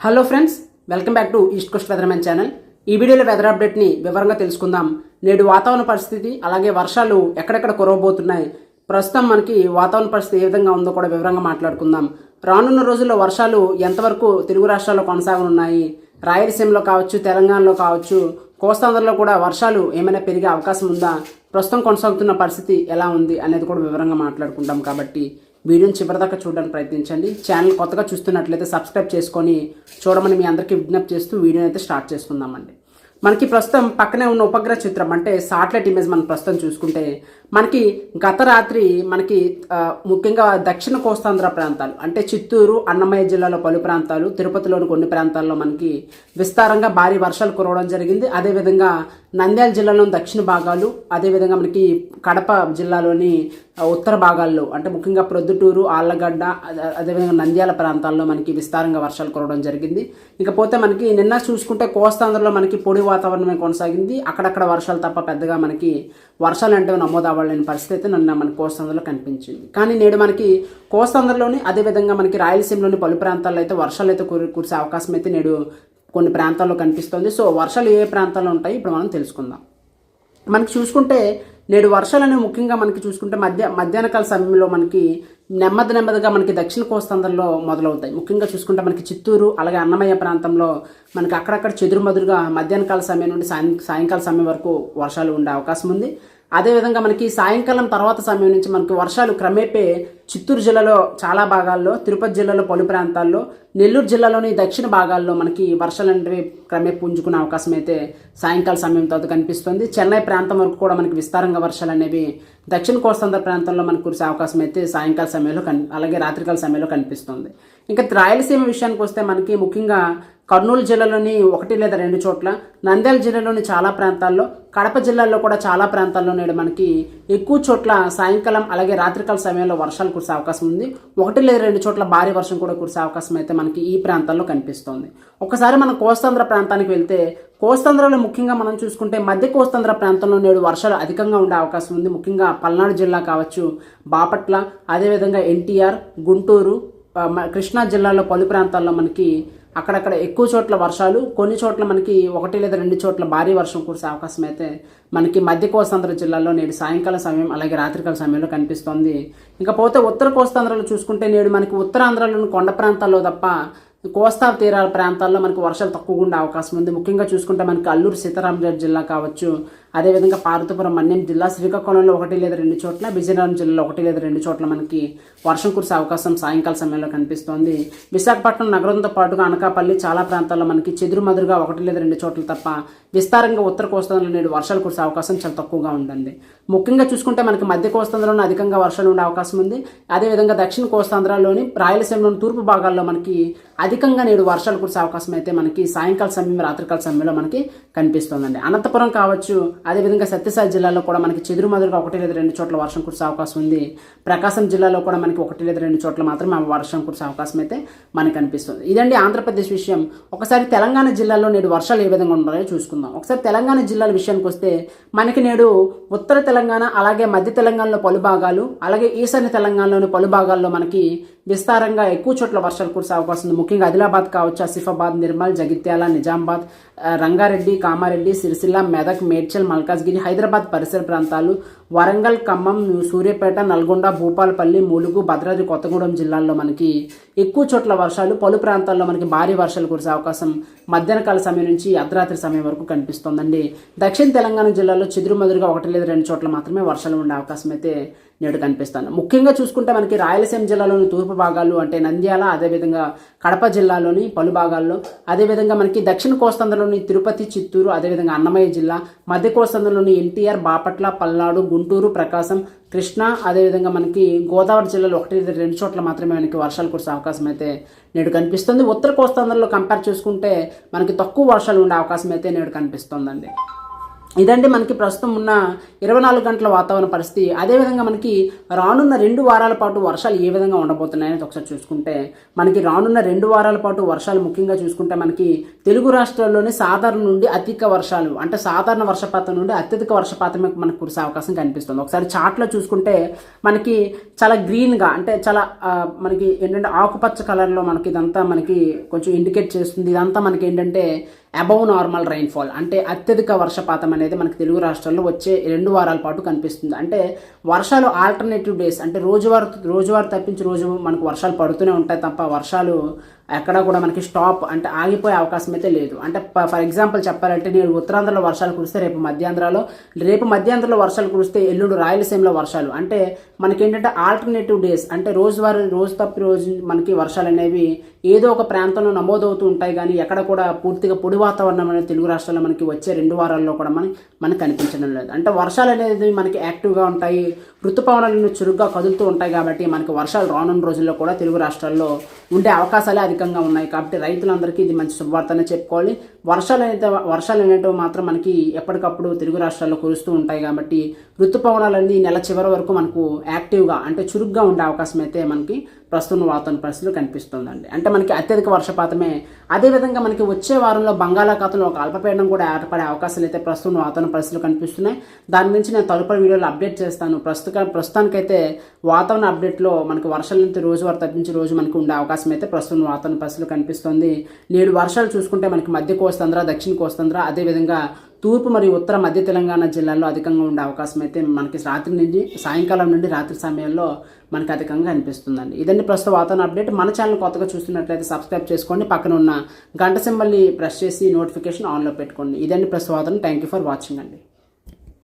Hello friends welcome back to East Coast Weathermen channel ఈ వీడియోలో weather అప్డేట్ని వివరంగా తెలుసుకుందాం. నేడు వాతావరణ పరిస్థితి అలాగే వర్షాలు ఎక్కడెక్కడ కురవబోతున్నాయి. ప్రస్తుతం మనకి వాతావరణ పరిస్థితి ఏ విధంగా ఉందో కూడా వివరంగా మాట్లాడుకుందాం. రానున్న రోజుల్లో వర్షాలు ఎంతవరకు తెలుగు రాష్ట్రాల్లో కొనసాగనున్నాయి? రాయలసీమలో కావచ్చు తెలంగాణలో కావచ్చు కోస్తాంధ్రలో కూడా వర్షాలు ఏమైనా పెరిగే అవకాశం ఉందా? ప్రస్తుతం కొనసాగుతున్న పరిస్థితి ఎలా ఉంది అనేది కూడా వివరంగా మాట్లాడుకుంటాం కాబట్టి. వీడియోని చివరిదాకా చూడడానికి ప్రయత్నించండి. ఛానల్ కొత్తగా చూస్తున్నట్లయితే సబ్స్క్రైబ్ చేసుకొని చూడమని మీ అందరికీ విజ్ఞప్తి చేస్తూ వీడియోని అయితే స్టార్ట్ చేసుకుందామండి. మనకి ప్రస్తుతం పక్కనే ఉన్న ఉపగ్రహ చిత్రం అంటే సాటిలైట్ ఇమేజ్ మనం ప్రస్తుతం చూసుకుంటే మనకి గత రాత్రి మనకి ముఖ్యంగా దక్షిణ కోస్తాంధ్ర ప్రాంతాలు అంటే చిత్తూరు అన్నమయ్య జిల్లాలో పలు ప్రాంతాలు తిరుపతిలోని కొన్ని ప్రాంతాల్లో మనకి విస్తారంగా భారీ వర్షాలు కురవడం జరిగింది. అదేవిధంగా నంద్యాల జిల్లాలోని దక్షిణ భాగాలు అదేవిధంగా మనకి కడప జిల్లాలోని ఉత్తర భాగాల్లో అంటే ముఖ్యంగా ప్రొద్దుటూరు ఆళ్ళగడ్డ అదే- అదేవిధంగా నంద్యాల ప్రాంతాల్లో మనకి విస్తారంగా వర్షాలు కురవడం జరిగింది. ఇకపోతే మనకి నిన్న చూసుకుంటే కోస్తాంధ్రలో మనకి పొడి వాతావరణమే కొనసాగింది. అక్కడక్కడ వర్షాలు తప్ప పెద్దగా మనకి వర్షాలు అంటే నమోదు అవ్వలేని పరిస్థితి అయితే నిన్న మనకి కోస్తాంధ్రలో కనిపించింది. కానీ నేడు మనకి కోస్తాంధ్రలోని అదేవిధంగా మనకి రాయలసీమలోని పలు ప్రాంతాల్లో అయితే వర్షాలు అయితే కురి- కురిసే అవకాశం అయితే నేడు కొన్ని ప్రాంతాల్లో కనిపిస్తుంది. సో వర్షాలు ఏ ప్రాంతాల్లో ఉంటాయి? ఇప్పుడు మనం తెలుసుకుందాం. మనకి చూసుకుంటే నేడు వర్షాలను ముఖ్యంగా మనకి చూసుకుంటే మధ్య మధ్యాహ్న కాల సమయంలో మనకి నెమ్మది నెమ్మదిగా మనకి దక్షిణ కోస్తాంధ్రలో మొదలవుతాయి. ముఖ్యంగా చూసుకుంటే మనకి చిత్తూరు అలాగే అన్నమయ్య ప్రాంతంలో మనకి అక్కడక్కడ చెదురుమదురుగా మధ్యాహ్న కాల సమయం నుండి సాయం సాయంకాల సమయం వరకు వర్షాలు ఉండే అవకాశం ఉంది. అదేవిధంగా మనకి సాయంకాలం తర్వాత సమయం నుంచి మనకి వర్షాలు క్రమేపే చిత్తూరు జిల్లాలో చాలా భాగాల్లో తిరుపతి జిల్లాలో పలు ప్రాంతాల్లో నెల్లూరు జిల్లాలోని దక్షిణ భాగాల్లో మనకి వర్షాలు అనేవి క్రమే పుంజుకునే అవకాశం అయితే సాయంకాల సమయం తర్వాత కనిపిస్తుంది. చెన్నై ప్రాంతం వరకు కూడా మనకి విస్తారంగా వర్షాలు అనేవి దక్షిణ కోస్తాంధ్ర ప్రాంతంలో మనకు కురిసే అవకాశం అయితే సాయంకాల సమయంలో కన్ అలాగే రాత్రికాల సమయంలో కనిపిస్తుంది. ఇంకా రాయలసీమ విషయానికి వస్తే మనకి ముఖ్యంగా కర్నూలు జిల్లాలోని ఒకటి లేదా రెండు చోట్ల నంద్యాల జిల్లాలోని చాలా ప్రాంతాల్లో కడప జిల్లాలో కూడా చాలా ప్రాంతాల్లో నేడు మనకి ఎక్కువ చోట్ల సాయంకాలం అలాగే రాత్రికాల సమయంలో వర్షాలు కురిసే అవకాశం ఉంది. ఒకటి లేదా రెండు చోట్ల భారీ వర్షం కూడా కురిసే అవకాశం అయితే మనకి ఈ ప్రాంతాల్లో కనిపిస్తుంది. ఒకసారి మనం కోస్తాంధ్ర ప్రాంతానికి వెళ్తే కోస్తాంధ్రలో ముఖ్యంగా మనం చూసుకుంటే మధ్య కోస్తాంధ్ర ప్రాంతంలో నేడు వర్షాలు అధికంగా ఉండే అవకాశం ఉంది. ముఖ్యంగా పల్నాడు జిల్లా కావచ్చు బాపట్ల అదేవిధంగా ఎన్టీఆర్ గుంటూరు కృష్ణా జిల్లాలో పలు ప్రాంతాల్లో మనకి అక్కడక్కడ ఎక్కువ చోట్ల వర్షాలు కొన్ని చోట్ల మనకి ఒకటి లేదా రెండు చోట్ల భారీ వర్షం కురిసే అవకాశం అయితే మనకి మధ్య కోస్తాంధ్ర జిల్లాలో నేడు సాయంకాల సమయం అలాగే రాత్రికాల సమయంలో కనిపిస్తోంది. ఇంకా పోతే ఉత్తర కోస్తాంధ్రలో చూసుకుంటే నేడు మనకి ఉత్తరాంధ్రలోని కొండ ప్రాంతాల్లో తప్ప కోస్తా తీరాల ప్రాంతాల్లో మనకి వర్షాలు తక్కువగా ఉండే అవకాశం ఉంది. ముఖ్యంగా చూసుకుంటే మనకి అల్లూరు సీతారామరాజు జిల్లా కావచ్చు అదేవిధంగా పార్వతీపురం మన్యం జిల్లా శ్రీకాకుళంలో ఒకటి లేదా రెండు చోట్ల విజయనగరం జిల్లాలో ఒకటి లేదా రెండు చోట్ల మనకి వర్షం కురిసే అవకాశం సాయంకాల సమయంలో కనిపిస్తోంది. విశాఖపట్నం నగరంతో పాటుగా అనకాపల్లి చాలా ప్రాంతాల్లో మనకి చెదురుమదురుగా ఒకటి లేదా రెండు చోట్ల తప్ప విస్తారంగా ఉత్తర కోస్తాంధ్రలో నేడు వర్షాలు కురిసే అవకాశం చాలా తక్కువగా ఉందండి. ముఖ్యంగా చూసుకుంటే మనకి మధ్య కోస్తాంధ్రలోనే అధికంగా వర్షాలు ఉండే అవకాశం ఉంది. అదేవిధంగా దక్షిణ కోస్తాంధ్రలోని రాయలసీమలోని తూర్పు భాగాల్లో మనకి అధికంగా నేడు వర్షాలు కురిసే అవకాశం అయితే మనకి సాయంకాల సమయం రాత్రికాల సమయంలో మనకి కనిపిస్తోందండి. అనంతపురం కావచ్చు అదేవిధంగా సత్యసాయి జిల్లాలో కూడా మనకి చెదురుమదురుగా ఒకటి లేదా రెండు చోట్ల వర్షం కురిసే అవకాశం ఉంది. ప్రకాశం జిల్లాలో కూడా మనకి ఒకటి లేదా రెండు చోట్ల మాత్రమే వర్షం కురిసే అవకాశం అయితే మనకి కనిపిస్తుంది ఇదండి ఆంధ్రప్రదేశ్ విషయం. ఒకసారి తెలంగాణ జిల్లాలో నేడు వర్షాలు ఏ విధంగా ఉన్నాయో చూసుకుందాం. ఒకసారి తెలంగాణ జిల్లాల విషయానికి వస్తే మనకి నేడు ఉత్తర తెలంగాణ అలాగే మధ్య తెలంగాణలో పలు భాగాలు అలాగే ఈశాన్య తెలంగాణలోని పలు భాగాల్లో మనకి విస్తారంగా ఎక్కువ చోట్ల వర్షాలు కురిసే అవకాశం ఉంది. ముఖ్యంగా ఆదిలాబాద్ కావచ్చు ఆసిఫాబాద్ నిర్మల్ జగిత్యాల నిజామాబాద్ రంగారెడ్డి కామారెడ్డి సిరిసిల్ల మెదక్ మేడ్చల్ మల్కాజ్గిరి హైదరాబాద్ పరిసర ప్రాంతాలు వరంగల్ ఖమ్మం సూర్యాపేట నల్గొండ భూపాలపల్లి ములుగు భద్రాద్రి కొత్తగూడెం జిల్లాల్లో మనకి ఎక్కువ చోట్ల వర్షాలు పలు ప్రాంతాల్లో మనకి భారీ వర్షాలు కురిసే అవకాశం మధ్యాహ్న కాల సమయం నుంచి అర్ధరాత్రి సమయం వరకు కనిపిస్తోందండి. దక్షిణ తెలంగాణ జిల్లాలో చెదురుమదురుగా ఒకటి లేదా రెండు చోట్ల మాత్రమే వర్షాలు ఉండే అవకాశం అయితే నేడు కనిపిస్తాను ముఖ్యంగా చూసుకుంటే మనకి రాయలసీమ జిల్లాలోని తూర్పు భాగాలు అంటే నంద్యాల అదేవిధంగా కడప జిల్లాలోని పలు భాగాల్లో అదేవిధంగా మనకి దక్షిణ కోస్తాంధ్రలోని తిరుపతి చిత్తూరు అదేవిధంగా అన్నమయ్య జిల్లా మధ్య కోస్తాంధ్రలోని ఎన్టీఆర్ బాపట్ల పల్నాడు గుంటూరు ప్రకాశం కృష్ణా అదేవిధంగా మనకి గోదావరి జిల్లాలో ఒకటి రెండు చోట్ల మాత్రమే మనకి వర్షాలు కురిసే అవకాశం అయితే నేడు కనిపిస్తుంది. ఉత్తర కోస్తాంధ్రలో కంపేర్ చేసుకుంటే మనకి తక్కువ వర్షాలు ఉండే అవకాశం అయితే నేడు కనిపిస్తుందండి. ఇదండి మనకి ప్రస్తుతం ఉన్న ఇరవై నాలుగు గంటల వాతావరణ పరిస్థితి. అదేవిధంగా మనకి రానున్న రెండు వారాల పాటు వర్షాలు ఏ విధంగా ఉండబోతున్నాయని ఒకసారి చూసుకుంటే మనకి రానున్న రెండు వారాల పాటు వర్షాలు ముఖ్యంగా చూసుకుంటే మనకి తెలుగు రాష్ట్రాల్లోనే సాధారణ నుండి అధిక వర్షాలు అంటే సాధారణ వర్షపాతం నుండి అత్యధిక వర్షపాతం మనకు కురిసే అవకాశం కనిపిస్తుంది. ఒకసారి చాట్లో చూసుకుంటే మనకి చాలా గ్రీన్గా అంటే చాలా మనకి ఏంటంటే ఆకుపచ్చ కలర్లో మనకి ఇదంతా మనకి కొంచెం ఇండికేట్ చేస్తుంది. ఇదంతా మనకి ఏంటంటే అబవ్ నార్మల్ రైన్ఫాల్ అంటే అత్యధిక వర్షపాతం అనేది మనకి తెలుగు రాష్ట్రాల్లో వచ్చే రెండు వారాల పాటు కనిపిస్తుంది. అంటే వర్షాలు ఆల్టర్నేటివ్ డేస్ అంటే రోజువారు రోజువారు తప్పించి రోజు మనకు వర్షాలు పడుతూనే ఉంటాయి తప్ప వర్షాలు ఎక్కడా కూడా మనకి స్టాప్ అంటే ఆగిపోయే అవకాశం అయితే లేదు. అంటే ఫర్ ఎగ్జాంపుల్ చెప్పాలంటే నేను ఉత్తరాంధ్రలో వర్షాలు కురిస్తే రేపు మధ్యాంధ్రలో రేపు మధ్యాంధ్రలో వర్షాలు కురిస్తే ఎల్లుండి రాయలసీమలో వర్షాలు. అంటే మనకేంటంటే ఆల్టర్నేటివ్ డేస్ అంటే రోజువారీ రోజు తప్పి రోజు మనకి వర్షాలు అనేవి ఏదో ఒక ప్రాంతంలో నమోదవుతూ ఉంటాయి కానీ ఎక్కడ కూడా పూర్తిగా పొడి వాతావరణం అనేది తెలుగు రాష్ట్రాల్లో మనకి వచ్చే రెండు వారాల్లో కూడా మనకి మనకి కనిపించడం లేదు. అంటే వర్షాలు అనేది మనకి యాక్టివ్గా ఉంటాయి ఋతుపవనాలను చురుగ్గా కదులుతూ ఉంటాయి కాబట్టి మనకి వర్షాలు రానున్న రోజుల్లో కూడా తెలుగు రాష్ట్రాల్లో ఉండే అవకాశాలే అది అధికంగా ఉన్నాయి కాబట్టి రైతులందరికీ ఇది మంచి శుభవార్తనే చెప్పుకోవాలి. వర్షాలు అయితే వర్షాలు అనేటివి మాత్రం మనకి ఎప్పటికప్పుడు తెలుగు రాష్ట్రాల్లో కురుస్తూ ఉంటాయి కాబట్టి ఋతుపవనాలన్నీ నెల చివరి వరకు మనకు యాక్టివ్గా అంటే చురుగ్గా ఉండే అవకాశం అయితే మనకి ప్రస్తుతం వాతావరణ పరిస్థితులు కనిపిస్తుందండి. అంటే మనకి అత్యధిక వర్షపాతమే. అదేవిధంగా మనకి వచ్చే వారంలో బంగాళాఖాతంలో ఒక అల్పపీడనం కూడా ఏర్పడే అవకాశాలు అయితే ప్రస్తుతం వాతావరణ పరిస్థితులు కనిపిస్తున్నాయి. దాని గురించి నేను తదుపరి వీడియోలో అప్డేట్ చేస్తాను. ప్రస్తుత ప్రస్తుతానికైతే వాతావరణ అప్డేట్లో మనకి వర్షాలు నుంచి రోజువారు తప్పించి రోజు మనకి ఉండే అవకాశం అయితే ప్రస్తుతం వాతావరణ పరిస్థితులు కనిపిస్తుంది. నేడు వర్షాలు చూసుకుంటే మనకి మధ్య కోస్తాంధ్ర దక్షిణ కోస్తాంధ్ర అదేవిధంగా తూర్పు మరియు ఉత్తర మధ్య తెలంగాణ జిల్లాల్లో అధికంగా ఉండే అవకాశం అయితే మనకి రాత్రి నుండి సాయంకాలం నుండి రాత్రి సమయంలో మనకి అధికంగా అనిపిస్తుందండి. ఇదండి ప్రస్తుత వాతావరణ అప్డేట్. మన ఛానల్ కొత్తగా చూస్తున్నట్లయితే సబ్స్క్రైబ్ చేసుకోండి. పక్కన ఉన్న గంట సింబల్ని ప్రెస్ చేసి నోటిఫికేషన్ ఆన్లో పెట్టుకోండి. ఇదండి ప్రస్తుత వాతావరణం. థ్యాంక్ యూ ఫర్ వాచింగ్ అండి.